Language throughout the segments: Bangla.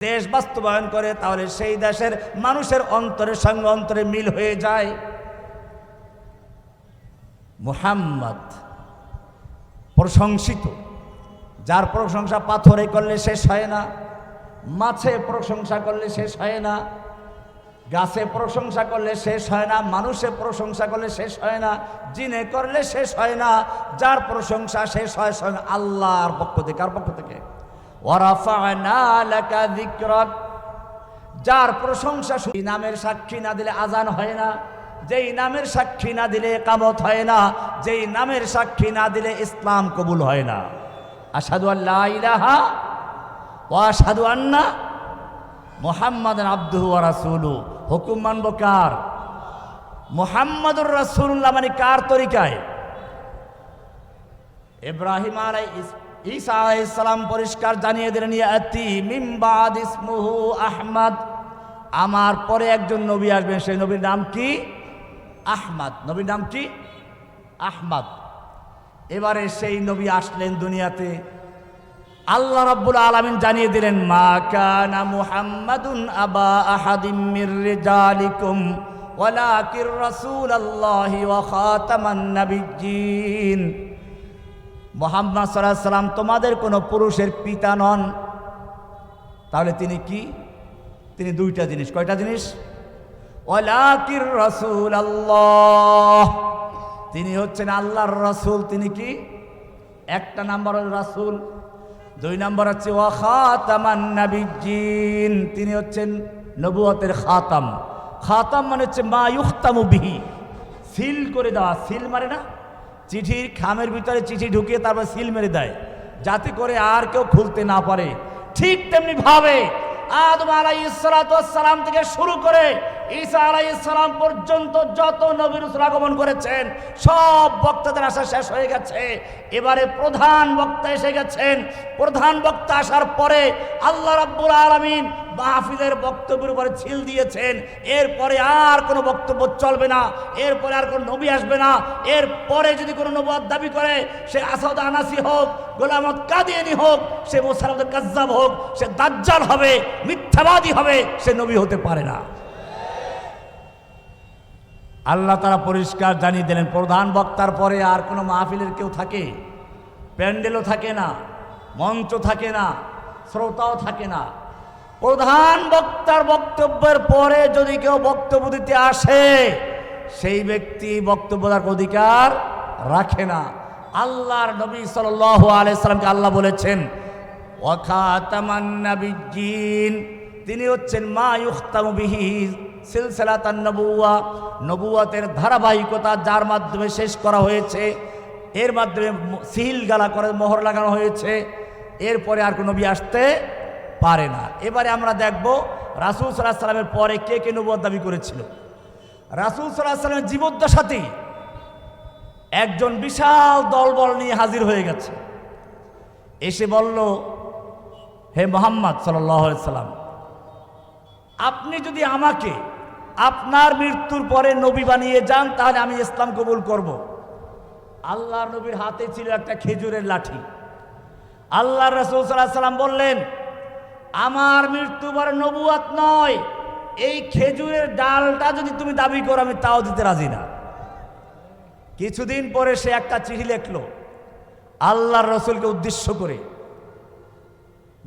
দেশ বাস্তবায়ন করে, তাহলে সেই দেশের মানুষের অন্তরের সঙ্গে অন্তরে মিল হয়ে যায়। মুহাম্মদ প্রশংসিত। যার প্রশংসা পাথরে করলে শেষ হয় না, মাছে প্রশংসা করলে শেষ হয় না, গাছে প্রশংসা করলে শেষ হয় না, মানুষে প্রশংসা করলে শেষ হয় না, জিনে করলে শেষ হয় না, যার প্রশংসা শেষ হয় স্বয়ং আল্লাহর পক্ষ থেকে। কার পক্ষ থেকে? যার প্রশংসা নামের সাক্ষী না দিলে আজান হয় না, যেই নামের সাক্ষী না দিলে কামত হয় না, যেই নামের সাক্ষী না দিলে ইসলাম কবুল হয় না। আসাদু আল্লাহ ও আসাদু আন্না মোহাম্মদ আব্দুহু ওয়া রাসূলু হুকুম মানব কার? মোহাম্মদুর রাসূলুল্লাহ মানে কার তরিকায়? ইব্রাহিম আলাই ঈসা আলাইহিসসালাম পরিষ্কার জানিয়ে দিলেন ইয়াতি মিন বাদ ইসমুহু আহমদ। আমার পরে একজন নবী আসবেন, সেই নবীর নাম কি? আহমদ। নবীর নাম কি? আহমদ। এবারে সেই নবী আসলেন দুনিয়াতে। আল্লাহ রাব্বুল আলামিন জানিয়ে দিলেন, মা কানা মুহাম্মাদুন আবা আহাদিম মির রিজালিকুম, ওয়ালাকির রাসূলুল্লাহি ওয়া খাতামান নাবিয়্যিন। মোহাম্মদ সাল্লাহ সাল্লাম তোমাদের কোনো পুরুষের পিতা নন। তাহলে তিনি কি? তিনি দুইটা জিনিস। কয়টা জিনিস? ওলাকির রসুল আল্লাহ তিনি হচ্ছেন আল্লাহর রসুল। তিনি কি? একটা নাম্বার রাসুল। দুই নাম্বার হচ্ছে ওয়াখাতামান নাবিজিন তিনি হচ্ছেন নবুয়তের খাতাম। খাতাম মানে হচ্ছে মা ইউখতামু বিহি। সিল করে দেওয়া। সিল মারে না? চিঠির খামের ভিতরে চিঠি ঢুকিয়ে তারপর সিল মেরে দেয়। যাতে করে আর কেউ খুলতে না পারে। ঠিক তেমনি ভাবে আদম আলাই সালাম থেকে শুরু করে ঈসা আলাই সালাম পর্যন্ত যত নবীর আগমন করেছেন, সব বক্তাদের আসা শেষ হয়ে গেছে। এবারে প্রধান বক্তা এসে গেছেন। প্রধান বক্তা আসার পরে আল্লাহ রাব্বুল আলামিন মাহফিলের বক্তব্যের উপরে ছিল দিয়েছেন। এরপরে আর কোনো বক্তব্য চলবে না। এরপরে আর কোনো নবী আসবে না। এরপরে যদি কোনো নবাদ দাবি করে, সে আসাদ আনাসি হোক গোলামত কাদিয়ানি হোক, সে মোসারদ কাজ্জাব হোক, সে দাজ্জাল হবে, মিথ্যাবাদী হবে, সে নবী হতে পারে না। আল্লাহ তারা পরিষ্কার জানিয়ে দিলেন, প্রধান বক্তার পরে আর কোনো মাহফিলের কেউ থাকে? প্যান্ডেলও থাকে না, মঞ্চ থাকে না, শ্রোতাও থাকে না। প্রধান বক্তার বক্তব্যের পরে যদি কেউ বক্তব্য দিতে আসে, সেই ব্যক্তি বক্তব্য দেওয়ার অধিকার রাখে না। আল্লাহর নবী সাল আলাইসালামকে আল্লাহ বলেছেন ওয়াখাতামান নাবিয়্যিন তিনি হচ্ছেন মা ইউখতামু বিহি সিলসিলাতান নবুয়া নবুয়াতের ধারাবাহিকতা যার মাধ্যমে শেষ করা হয়েছে, এর মাধ্যমে সিল গালা করে মোহর লাগানো হয়েছে, এরপরে আর কোনো নবী আসতে পারে না। এবারে আমরা দেখব রাসুল সাল্লাহ সাল্লামের পরে কে কে নবুয়ার দাবি করেছিল। রাসুল সাল্লাহ সাল্লামের জীবদ্দশাতেই একজন বিশাল দলবল নিয়ে হাজির হয়ে গেছে। এসে বলল, হে মোহাম্মদ সাল্লাম আপনি যদি আমাকে আপনার মৃত্যুর পরে নবী বানিয়ে যান, তাহলে আমি ইসলাম কবুল করব। আল্লাহ নবীর হাতে ছিল একটা খেজুরের লাঠি। আল্লাহ রসুল সাল্লাহ সাল্লাম বললেন, আমার মৃত্যু পরে নবুয়াত নয়, এই খেজুরের ডালটা যদি তুমি দাবি করো, আমি তাও দিতে রাজি না। কিছুদিন পরে সে একটা চিঠি লেখলো, আল্লাহর রসুলকে উদ্দেশ্য করে।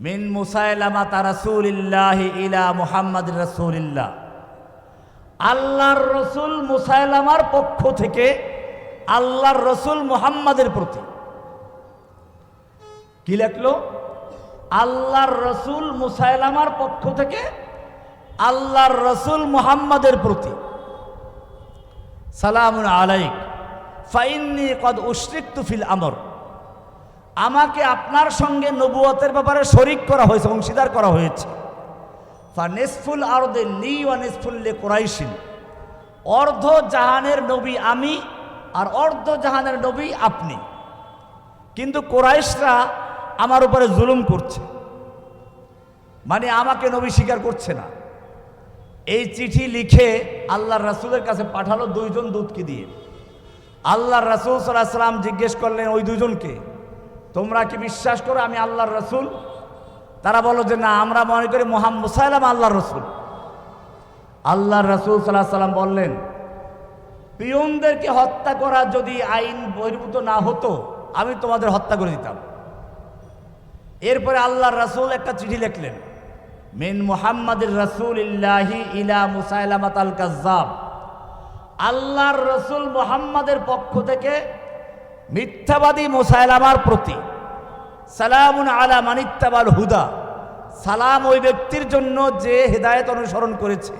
মিন মুসাইলামা তা রাসূলিল্লাহ ইলা মুহাম্মদ রাসূলিল্লাহ। আল্লাহর রসুল মুসাইলামার পক্ষ থেকে আল্লাহর রসুল মুহাম্মাদের প্রতি। কি লেখলো? আল্লাহর রসুল মুসাইলামার পক্ষ থেকে আল্লাহর রসুল মুহাম্মাদের প্রতি। সালামুন আলাইক। ফাইন্নি কদ উশরিকতু ফিল আমর। আমাকে আপনার সঙ্গে নবুয়তের ব্যাপারে শরিক করা হয়েছে, অংশীদার করা হয়েছে। ফা নেসফুল আরদে লি নেসফুল্লে কোরাইশিন। অর্ধ জাহানের নবী আমি আর অর্ধ জাহানের নবী আপনি। কিন্তু কোরাইশরা আমার উপরে জুলুম করছে। মানে আমাকে নবী স্বীকার করছে না। এই চিঠি লিখে আল্লাহর রাসুলের কাছে পাঠালো দুইজন দূতকে দিয়ে। আল্লাহর রাসুল সাল্লাহ সাল্লাম জিজ্ঞেস করলেন, ওই দুজনকে তোমরা কি বিশ্বাস করো আমি আল্লাহর রসুল? তারা বলো যে না, আমরা মনে করি মোহাম্মদ সাল্লাম আল্লাহর রসুল। আল্লাহর রসুল সাল্লাহ সাল্লাম বললেন, পিয়নদেরকে হত্যা করা যদি আইন বহির্ভূত না হতো, আমি তোমাদের হত্যা করে দিতাম। এরপরে আল্লাহর রাসূল একটা চিঠি লিখলেন, মিন মুহাম্মাদের রাসূল ইল্লাহি ইলা মুসাইলামাত আল কাজ্জাব। আল্লাহর রসুল মুহাম্মাদের পক্ষ থেকে মিথ্যাবাদী মুসাইলামার প্রতি সালামুন আলা মানিত্তাবাল হুদা, সালাম ওই ব্যক্তির জন্য যে হেদায়েত অনুসরণ করেছে।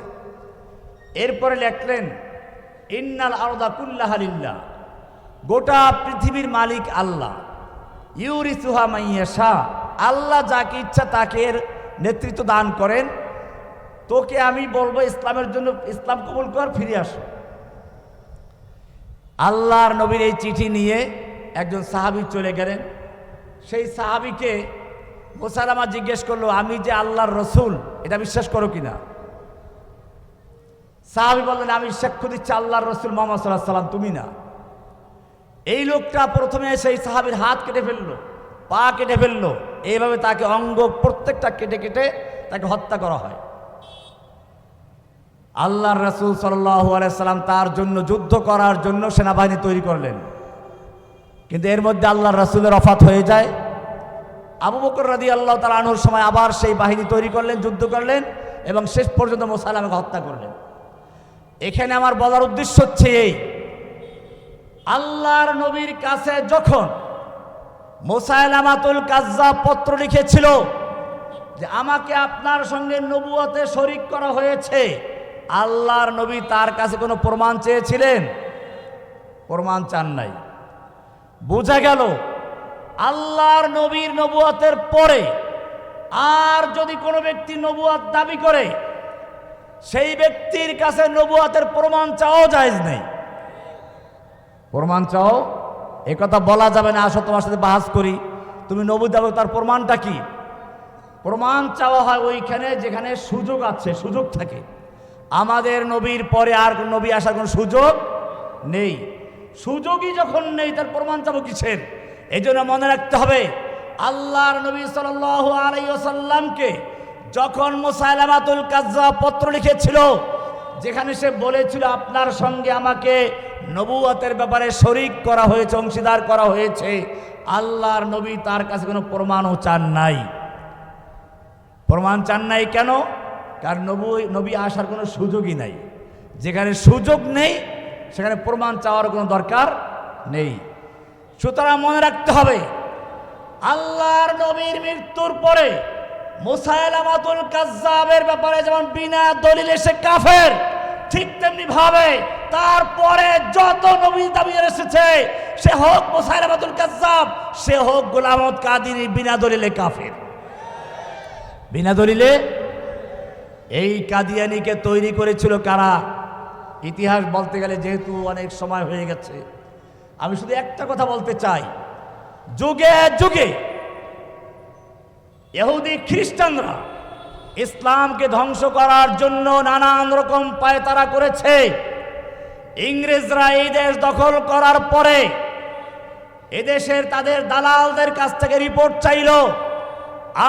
এরপরে লেখলেন, ইন্নাল আরদা কুল্লাহালিল্লাহ গোটা পৃথিবীর মালিক আল্লাহ। ইউরি সুহা মাইয়া শাহ আল্লাহ যাকে ইচ্ছা তাকে নেতৃত্ব দান করেন। তোকে আমি বলব ইসলামের জন্য, ইসলাম কবুল কর, ফিরে আসো। আল্লাহর নবীর এই চিঠি নিয়ে একজন সাহাবি চলে গেলেন। সেই সাহাবিকে মোসালামা জিজ্ঞেস করল, আমি যে আল্লাহর রসুল, এটা বিশ্বাস করো কিনা? সাহাবি বললেন, আমি সাক্ষ্য দিচ্ছি আল্লাহর রসুল মোহাম্মদ সাল্লাহ সাল্লাম তুমি না। এই লোকটা প্রথমে সেই সাহাবির হাত কেটে ফেলল, পা কেটে ফেলল। এইভাবে তাকে অঙ্গ প্রত্যেকটা কেটে কেটে তাকে হত্যা করা হয়। আল্লাহর রসুল সাল্লাম তার জন্য যুদ্ধ করার জন্য সেনাবাহিনী তৈরি করলেন। কিন্তু এর মধ্যে আল্লাহর রসুলের অফাত হয়ে যায়। আবু বকর রাদি আল্লাহ তার আনুর সময় আবার সেই বাহিনী তৈরি করলেন, যুদ্ধ করলেন এবং শেষ পর্যন্ত মোসালামকে হত্যা করলেন। এখানে আমার বলার উদ্দেশ্য হচ্ছে এই, আল্লাহর নবীর কাছে যখন মোসাইলামাতুল কাজ্জা পত্র লিখেছিল যে আমাকে আপনার সঙ্গে নবুয়াতে শরিক করা হয়েছে আল্লাহর নবী তার কাছে কোনো প্রমাণ চেয়েছিলেন? প্রমাণ চান নাই। বোঝা গেল, আল্লাহর নবীর নবুয়তের পরে আর যদি কোনো ব্যক্তি নবুয়াত দাবি করে, সেই ব্যক্তির কাছে নবুয়াতের প্রমাণ চাওয়াও জায়েজ নেই। প্রমাণ চাও? এ কথা বলা যাবে না, আসো তোমার সাথে বাহাস করি। তুমি নবু দাবো তার প্রমাণটা কি? প্রমাণ চাওয়া হয় ওইখানে যেখানে সুযোগ আছে, সুযোগ থাকে। আমাদের নবীর পরে আর নবী আসার কোনো সুযোগ নেই। সুযোগই যখন নেই, তার প্রমাণ চাবো কিসের? এই জন্য মনে রাখতে হবে, আল্লাহর নবী সাল আলাইসাল্লামকে যখন মোসাইলামাতুল কাজ্জা পত্র লিখেছিল, যেখানে সে বলেছিল, আপনার সঙ্গে আমাকে নবুয়াতের ব্যাপারে শরিক করা হয়েছে, অংশীদার করা হয়েছে। আল্লাহর নবী তার কাছে কোনো প্রমাণও চান নাই। প্রমাণ চান নাই কেন? কারণ নবু, নবী আসার কোনো সুযোগই নাই। যেখানে সুযোগ নেই, সেখানে প্রমাণ চাওয়ার কোনো দরকার নেই। সুতরাং মনে রাখতে হবে, আল্লাহর নবীর মৃত্যুর পরে মুসাইলামাতুল কাজ্জাবের ব্যাপারে যেমন বিনা দলিলে সে কাফের, ঠিক তেমনি ভাবে তারপরে যত নবী দাবি এসেছে, সে হোক মুসাইলামাতুল কাজ্জাব, সে হোক গোলামত কাদিনী বিনা দলিলে কাফের। বিনা দলিলে এই কাদিয়ানিকে তৈরি করেছিল কারা? ইতিহাস বলতে গেলে যেহেতু অনেক সময় হয়ে গেছে, আমি শুধু একটা কথা বলতে চাই। যুগে যুগে এহুদি খ্রিস্টানরা ইসলামকে ধ্বংস করার জন্য নানান রকম পায়তারা করেছে। ইংরেজরা এই দেশ দখল করার পরে এদেশের তাদের দালালদের কাছ থেকে রিপোর্ট চাইল,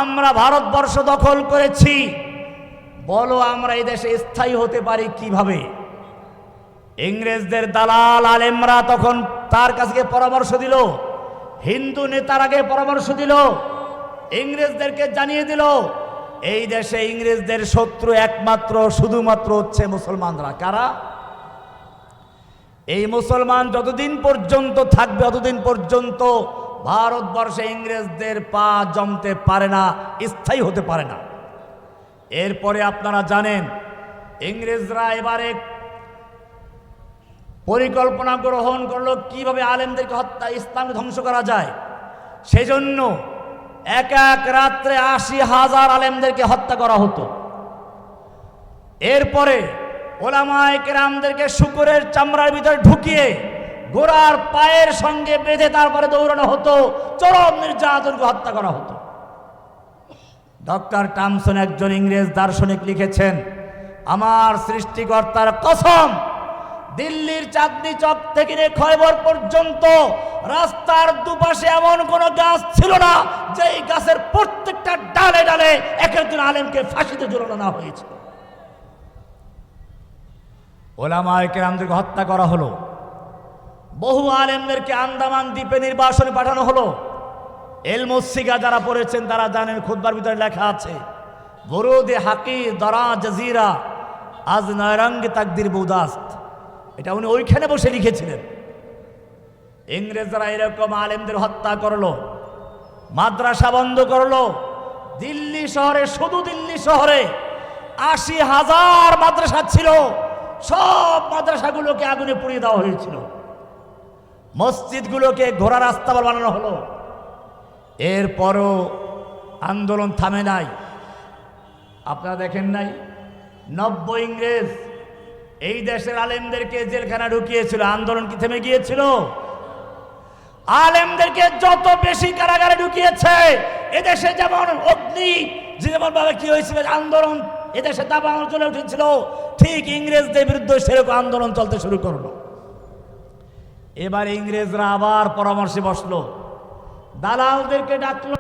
আমরা ভারতবর্ষ দখল করেছি। বলো, আমরা এই দেশে স্থায়ী হতে পারি কীভাবে? ইংরেজদের দালাল আলেমরা তখন তার কাছে পরামর্শ দিল, হিন্দু নেতারাকে পরামর্শ দিল, ইংরেজদেরকে জানিয়ে দিল, এই দেশে ইংরেজদের শত্রু একমাত্র, শুধুমাত্র হচ্ছে মুসলমানরা। কারা? এই মুসলমান যতদিন পর্যন্ত থাকবে ততদিন পর্যন্ত ভারতবর্ষে ইংরেজদের পা জমতে পারে না, স্থায়ী হতে পারে না। এরপরে আপনারা জানেন, ইংরেজরা এবারে পরিকল্পনা গ্রহণ করল কীভাবে আলেমদেরকে হত্যা ইসলামকে ধ্বংস করা যায়। সেজন্য এক এক রাত্রে আশি হাজার আলেমদেরকে হত্যা করা হতো। এরপরে ওলামায় কেরামদেরকে শুকুরের চামড়ার ভিতরে ঢুকিয়ে ঘোড়ার পায়ের সঙ্গে বেঁধে তারপরে দৌড়ানো হতো, চরম নির্যাতনকে হত্যা করা হতো। ডক্টর টামসন একজন ইংরেজ দার্শনিক লিখেছেন, আমার সৃষ্টিকর্তার কসম, দিল্লির চাঁদনি চক থেকে খয়বর পর্যন্ত রাস্তার দুপাশে এমন কোনো গাছ ছিল না, যেই গাছের প্রত্যেকটা ডালে ডালে এক একজন আলেমকে ফাঁসিতে ঝুলানো না হয়েছিল। ওলামায় কেরামদেরকে হত্যা করা হলো। বহু আলেমদেরকে আন্দামান দ্বীপে নির্বাসনে পাঠানো হলো। এলমসিগা যারা পড়েছেন, তারা জানেন খুদ্বার ভিতরে লেখা আছে, বরুদে হাকি দরা জাজিরা, আজ নয়রঙ্গে তাকদির বৌদাস্ত। এটা উনি ওইখানে বসে লিখেছিলেন। ইংরেজরা এরকম আলেমদের হত্যা করল, মাদ্রাসা বন্ধ করল, দিল্লি শহরে, শুধু দিল্লি শহরে আশি হাজার মাদ্রাসা ছিল, সব মাদ্রাসাগুলোকে আগুনে পুড়িয়ে দেওয়া হয়েছিল। মসজিদগুলোকে ঘোড়া রাস্তা বানানো হলো। এরপরও আন্দোলন থামে নাই। আপনারা দেখেন নাই নব্য ইংরেজ এই দেশের আলেমদেরকে জেলখানা ঢুকিয়েছিল। আন্দোলন কি থেমে গিয়েছিল? আলেমদেরকে যত বেশি কারাগারে ঢুকিয়েছে, এদেশে যেমন অগ্নি যেমন ভাবে কি হয়েছিল আন্দোলন এদেশে দাবানো চলে উঠেছিল, ঠিক ইংরেজদের বিরুদ্ধে সেরকম আন্দোলন চলতে শুরু করল। এবার ইংরেজরা আবার পরামর্শে বসল। দালালদেরকে ডাকলো